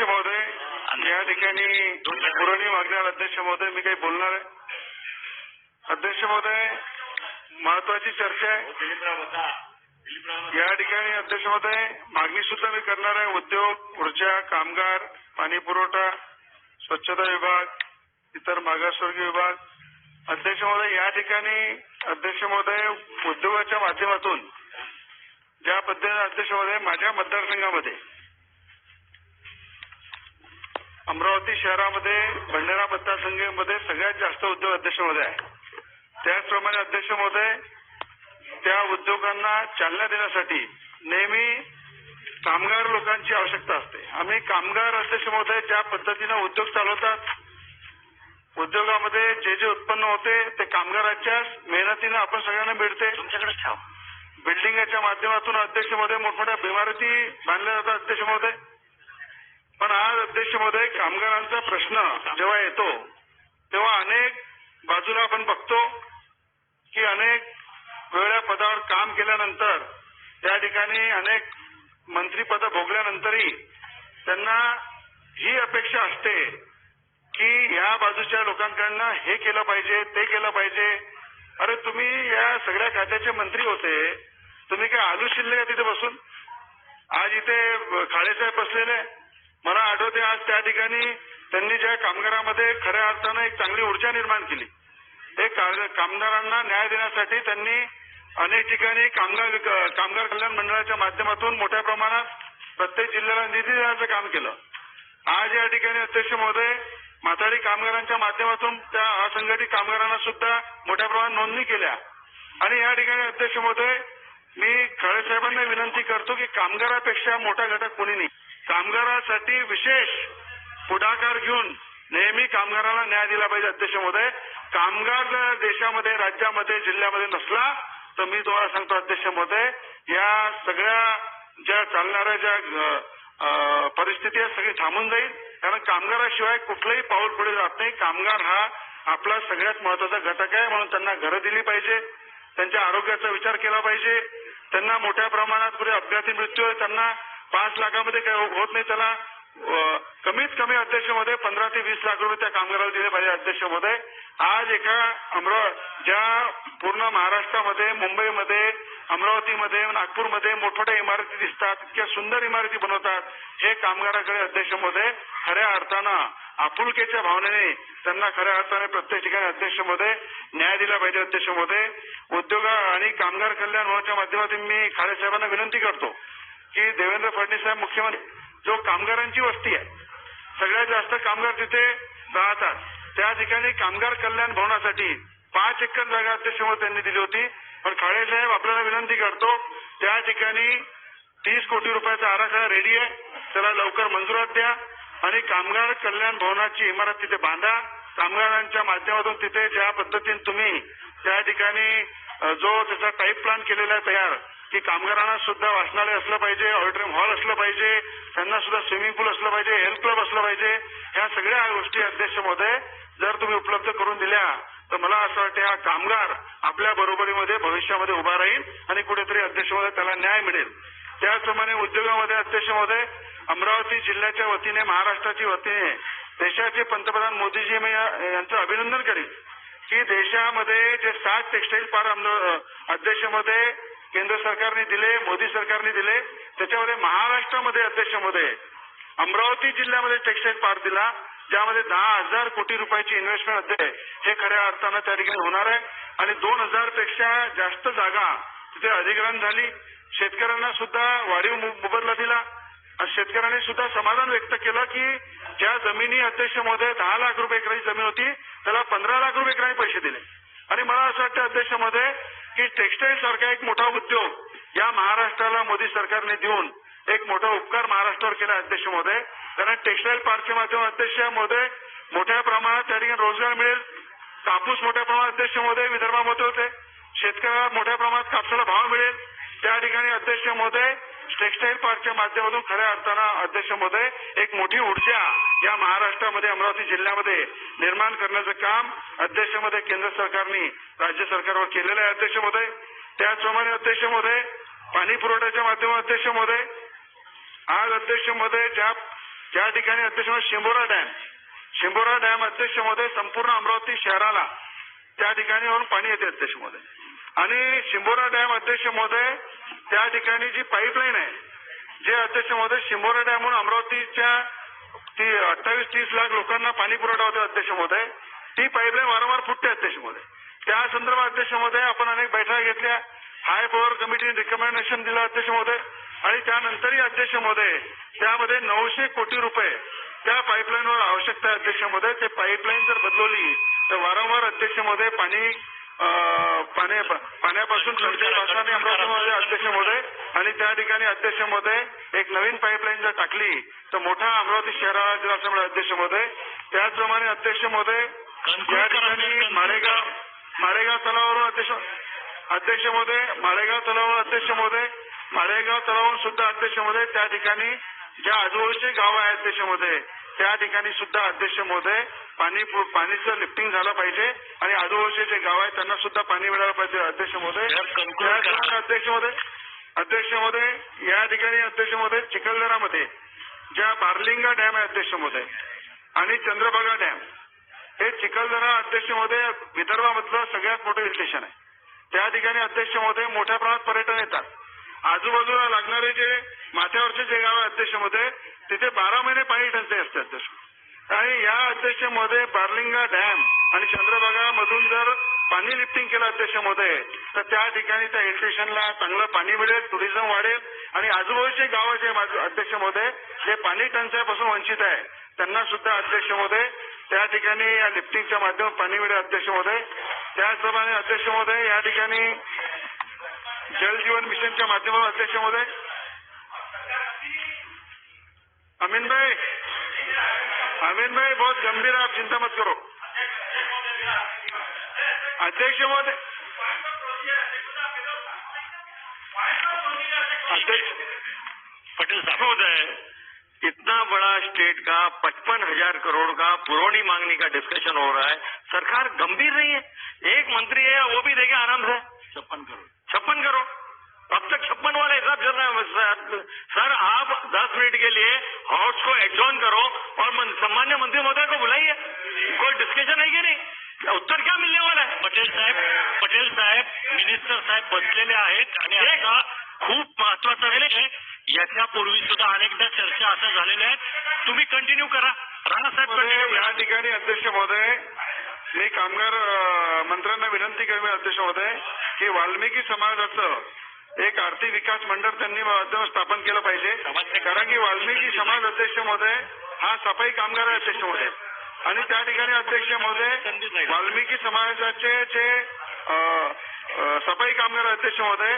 अध्यक्ष महोदय या ठिकाणी पुरवणी मागण्यावर अध्यक्ष महोदय मी काही बोलणार आहे. अध्यक्ष महोदय महत्वाची चर्चा आहे. या ठिकाणी अध्यक्ष महोदय मागणी सुद्धा मी करणार आहे. उद्योग ऊर्जा कामगार पाणी पुरवठा स्वच्छता विभाग इतर मागासवर्गीय विभाग. अध्यक्ष महोदय या ठिकाणी अध्यक्ष महोदय उद्योगाच्या माध्यमातून ज्या पद्धतीने अध्यक्ष महोदय माझ्या मतदारसंघामध्ये अमरावती शहरामध्ये भंडारा मतदारसंघामध्ये सगळ्यात जास्त उद्योग अध्यक्ष महोदय आहे. त्याचप्रमाणे अध्यक्ष महोदय त्या उद्योगांना चालना देण्यासाठी नेहमी कामगार लोकांची आवश्यकता असते. आम्ही कामगार अध्यक्ष महोदय ज्या पद्धतीनं उद्योग चालवतात उद्योगामध्ये जे जे उत्पन्न होते ते कामगाराच्या मेहनतीनं आपण सगळ्यांना मिळते. तुमच्याकडेच ठेवा. बिल्डिंगच्या माध्यमातून अध्यक्ष महोदय मोठमोठ्या इमारती बांधल्या जातात अध्यक्ष महोदय पण आज अध्यक्षमध्ये कामगारांचा प्रश्न जेव्हा येतो तेव्हा अनेक बाजूला आपण बघतो की अनेक वेगळ्या पदावर काम केल्यानंतर त्या ठिकाणी अनेक मंत्रीपद भोगल्यानंतरही त्यांना ही अपेक्षा असते की या बाजूच्या लोकांकडनं हे केलं पाहिजे ते केलं पाहिजे. अरे तुम्ही या सगळ्या खात्याचे मंत्री होते. तुम्ही काय आलू शिल्ले का तिथे बसून? आज इथे खाडेसाहेब बसलेले. मला आठवते आज त्या ठिकाणी त्यांनी ज्या कामगारामध्ये खऱ्या अर्थानं एक चांगली ऊर्जा निर्माण केली. हे कामगारांना न्याय देण्यासाठी त्यांनी अनेक ठिकाणी कामगार कामगार कल्याण मंडळाच्या माध्यमातून मोठ्या प्रमाणात प्रत्येक जिल्ह्याला निधी देण्याचं काम केलं. आज या ठिकाणी अध्यक्ष महोदय माथाडी कामगारांच्या माध्यमातून त्या असंघटित कामगारांना सुद्धा मोठ्या प्रमाणात नोंदणी केल्या. आणि या ठिकाणी अध्यक्ष महोदय मी खळे साहेबांना विनंती करतो की कामगारापेक्षा मोठा घटक कोणी नाही. कामगारासाठी विशेष पुढाकार घेऊन नेहमी कामगाराला न्याय दिला पाहिजे अध्यक्ष महोदय. कामगार जर देशामध्ये राज्यामध्ये जिल्ह्यामध्ये नसला तर मी तुम्हाला सांगतो अध्यक्ष महोदय या सगळ्या ज्या चालणाऱ्या ज्या परिस्थिती आहे सगळी थांबून जाईल. कारण कामगाराशिवाय कुठलंही पाऊल पुढे जात नाही. कामगार हा आपला सगळ्यात महत्त्वाचा घटक आहे म्हणून त्यांना घरं दिली पाहिजे. त्यांच्या आरोग्याचा विचार केला पाहिजे. त्यांना मोठ्या प्रमाणात पुढे अपघाती मृत्यू आहे त्यांना पाच लाखामध्ये काही हो- होत नाही. त्याला कमीत कमी अध्यक्षमध्ये पंधरा ते वीस लाख रुपये त्या कामगाराला दिले पाहिजे अध्यक्षमध्ये आज एका अमरावती ज्या पूर्ण महाराष्ट्रामध्ये मुंबईमध्ये अमरावतीमध्ये नागपूरमध्ये मोठमोठ्या इमारती दिसतात इतक्या सुंदर इमारती बनवतात हे कामगाराकडे अध्यक्षमध्ये खऱ्या अर्थानं आपुलकेच्या भावनेने त्यांना खऱ्या अर्थाने प्रत्येक ठिकाणी अध्यक्षमध्ये न्याय दिला पाहिजे अध्यक्षमध्ये उद्योग आणि कामगार कल्याण भवनाच्या माध्यमातून मी खाडे साहेबांना विनंती करतो की देवेंद्र फडणवीस साहेब मुख्यमंत्री जो कामगारांची वस्ती आहे. सगळ्यात जास्त कामगार तिथे राहतात. त्या ठिकाणी कामगार कल्याण भवनासाठी पाच एकर जागा अध्यक्ष त्यांनी दिली होती. पण खाडे साहेब आपल्याला विनंती करतो त्या ठिकाणी तीस कोटी रुपयाचा आराखडा रेडी आहे. त्याला लवकर मंजुरात द्या आणि कामगार कल्याण भवनाची इमारत तिथे बांधा. कामगारांच्या माध्यमातून तिथे ज्या पद्धतीने तुम्ही त्या ठिकाणी जो त्याचा टाईप प्लान केलेला आहे तयार की कामगारांना सुद्धा वाचनालय असलं पाहिजे ऑडिटोरियम हॉल असलं पाहिजे त्यांना सुद्धा स्विमिंग पूल असलं पाहिजे हेल्थ क्लब असलं पाहिजे ह्या सगळ्या गोष्टी अध्यक्ष महोदय जर तुम्ही उपलब्ध करून दिल्या तर मला असं वाटतं हा कामगार आपल्या बरोबरीमध्ये भविष्यामध्ये उभा राहील आणि कुठेतरी अध्यक्ष महोदय त्याला न्याय मिळेल. त्याचप्रमाणे उद्योगामध्ये अध्यक्ष महोदय अमरावती जिल्ह्याच्या वतीने महाराष्ट्राच्या वतीने देशाचे पंतप्रधान मोदीजी मी यांचं अभिनंदन करीन की देशामध्ये जे सात टेक्सटाईल पार्क अध्यक्षमध्ये केंद्र सरकारने दिले मोदी सरकारने दिले. त्याच्यामध्ये महाराष्ट्रामध्ये अध्यक्षमध्ये अमरावती जिल्ह्यामध्ये टेक्सटाईल पार्क दिला ज्यामध्ये दहा हजार कोटी रुपयाची इन्व्हेस्टमेंट अध्यय हे खऱ्या अर्थानं त्या ठिकाणी होणार आहे. आणि दोन हजारपेक्षा जास्त जागा तिथे अधिग्रहण झाली. शेतकऱ्यांना सुद्धा वाढीव मुबदला मोबदला दिला. आणि शेतकऱ्यांनी सुद्धा समाधान व्यक्त केलं की ज्या जमिनी अध्यक्ष महोदय दहा लाख रुपये एकराची जमीन होती त्याला पंधरा लाख रुपये एकराने पैसे दिले. आणि मला असं वाटतं अध्यक्ष महोदय की टेक्सटाईल सारखा एक मोठा उद्योग या महाराष्ट्राला मोदी सरकारने देऊन एक मोठा उपकार महाराष्ट्रावर केला अध्यक्ष महोदय. कारण टेक्सटाईल पार्कच्या माध्यमातून अध्यक्ष महोदय मोठ्या प्रमाणात त्या ठिकाणी रोजगार मिळेल. कापूस मोठ्या प्रमाणात अध्यक्ष महोदय विदर्भामध्ये होते. शेतकऱ्याला मोठ्या प्रमाणात कापसाला भाव मिळेल. त्या ठिकाणी अध्यक्ष महोदय टेक्सटाईल पार्कच्या माध्यमातून खऱ्या अर्थानं अध्यक्ष महोदय एक मोठी ऊर्जा या महाराष्ट्रामध्ये अमरावती जिल्ह्यामध्ये निर्माण करण्याचं काम अध्यक्षमध्ये केंद्र सरकारने राज्य सरकारवर केलेलं आहे अध्यक्ष महोदय. त्याचप्रमाणे अध्यक्ष महोदय पाणी पुरवठ्याच्या माध्यमातून अध्यक्ष महोदय. आज अध्यक्ष महोदय ज्या ज्या ठिकाणी अध्यक्ष शिंबोरा डॅम शिंबोरा डॅम अध्यक्ष महोदय संपूर्ण अमरावती शहराला त्या ठिकाणी वरून पाणी येते अध्यक्ष महोदय. आणि शिंबोरा डॅम अध्यक्ष महोदय त्या ठिकाणी जी पाईपलाईन आहे जे अध्यक्ष महोदय शिंबोरा डॅमहून अमरावतीच्या ती अठ्ठावीस तीस लाख लोकांना पाणी पुरवठा होतो अध्यक्ष महोदय. ती पाईपलाईन वारंवार फुटते अध्यक्ष महोदय. त्या संदर्भात अध्यक्ष महोदय आपण अनेक बैठका घेतल्या. हाय पॉवर कमिटीने रिकमेंडेशन दिलं अध्यक्ष महोदय. आणि त्यानंतरही अध्यक्ष महोदय त्यामध्ये नऊशे कोटी रुपये त्या पाईपलाईनवर आवश्यकता आहे अध्यक्ष महोदय. ते पाईपलाईन जर बदलवली तर वारंवार अध्यक्ष महोदय पाणी पाण्या पाण्यापासून संजय भासाने अमरावतीमध्ये अध्यक्ष महोदय आणि त्या ठिकाणी अध्यक्ष महोदय एक नवीन पाईपलाईन जर टाकली तर मोठा अमरावती शहराला जर असं मिळेल अध्यक्ष महोदय त्याचप्रमाणे अध्यक्ष महोदय या ठिकाणी माळेगाव माळेगाव तलावावरून अध्यक्ष अध्यक्ष महोदय माळेगाव तलावावर अध्यक्ष महोदय माळेगाव तलावावरून सुद्धा अध्यक्ष महोदय त्या ठिकाणी ज्या आजूबाजूचे गाव आहे अध्यक्ष महोदय त्या ठिकाणी सुद्धा अध्यक्ष महोदय पाणी पाणीचं लिफ्टिंग झालं पाहिजे. आणि आजूबाजूचे जे गाव आहे त्यांना सुद्धा पाणी मिळालं पाहिजे अध्यक्ष महोदय. अध्यक्ष महोदय. अध्यक्ष महोदय या ठिकाणी अध्यक्ष महोदय चिखलदरामध्ये ज्या बार्लिंगा डॅम आहे अध्यक्ष महोदय आणि चंद्रभागा डॅम. हे चिखलदरा अध्यक्ष महोदय विदर्भामधलं सगळ्यात मोठं स्टेशन आहे. त्या ठिकाणी अध्यक्ष महोदय मोठ्या प्रमाणात पर्यटन येतात. आजूबाजूला लागणारे जे माथ्यावरचे जे गाव आहे अध्यक्षमध्ये तिथे बारा महिने पाणी टंचाई असते अध्यक्ष. आणि या अध्यक्ष बार्लिंगा डॅम आणि चंद्रभागा मधून जर पाणी लिफ्टिंग केलं अध्यक्ष तर त्या ठिकाणी त्या हिल स्टेशनला चांगलं पाणी मिळेल टुरिझम वाढेल आणि आजूबाजूचे गाव जे माझे अध्यक्ष महोदय जे पाणी टंचाईपासून वंचित आहे त्यांना सुद्धा अध्यक्ष महोदय त्या ठिकाणी या लिफ्टिंगच्या माध्यम पाणी मिळेल अध्यक्ष महोदय त्याचप्रमाणे अध्यक्ष महोदय या ठिकाणी जल जीवन मिशनच्या माध्यमातून अध्यक्ष महोदय अमीन भाई? अमीन भाई बहुत गंभीर है आप चिंता मत करो। अध्यक्ष महोदय अध्यक्ष पटेल साहब। महोदय इतना बड़ा स्टेट का पचपन हज़ार करोड़ का पुरौनी मांगने का डिस्कशन हो रहा है। सरकार गंभीर नहीं है। एक मंत्री है वो भी देगा आराम से। छप्पन करोड़। छप्पन करोड़ अब तक छप्पन वाला हिसाब चल रहा है सर, आप दस मिनट के लिए हाउस को एडजॉर्न करो और मन- सम्मान्य मंत्री महोदय को बुलाइए। कोई डिस्कशन है कि नहीं? उत्तर क्या मिलने वाला है? पटेल साहेब पटेल साहेब मिनिस्टर साहेब बसलेले आहेत आणि आता खूप महत्त्वाचा विषय याच्यापूर्वी सुद्धा अनेकदा चर्चा असं झालेल्या आहेत. तुम्ही कंटिन्यू करा. महोदय, कंटिन्यू या करा. ठिकाणी अध्यक्ष महोदय मी कामगार मंत्र्यांना विनंती करावी अध्यक्ष महोदय की वाल्मिकी समाजाचं एक आर्थिक विकास मंडळ त्यांनी माध्यम स्थापन केलं पाहिजे. कारण की वाल्मिकी समाज अध्यक्ष महोदय हा सफाई कामगार अध्यक्ष महोदय. आणि त्या ठिकाणी अध्यक्ष महोदय वाल्मिकी समाजाचे जे सफाई कामगार अध्यक्ष महोदय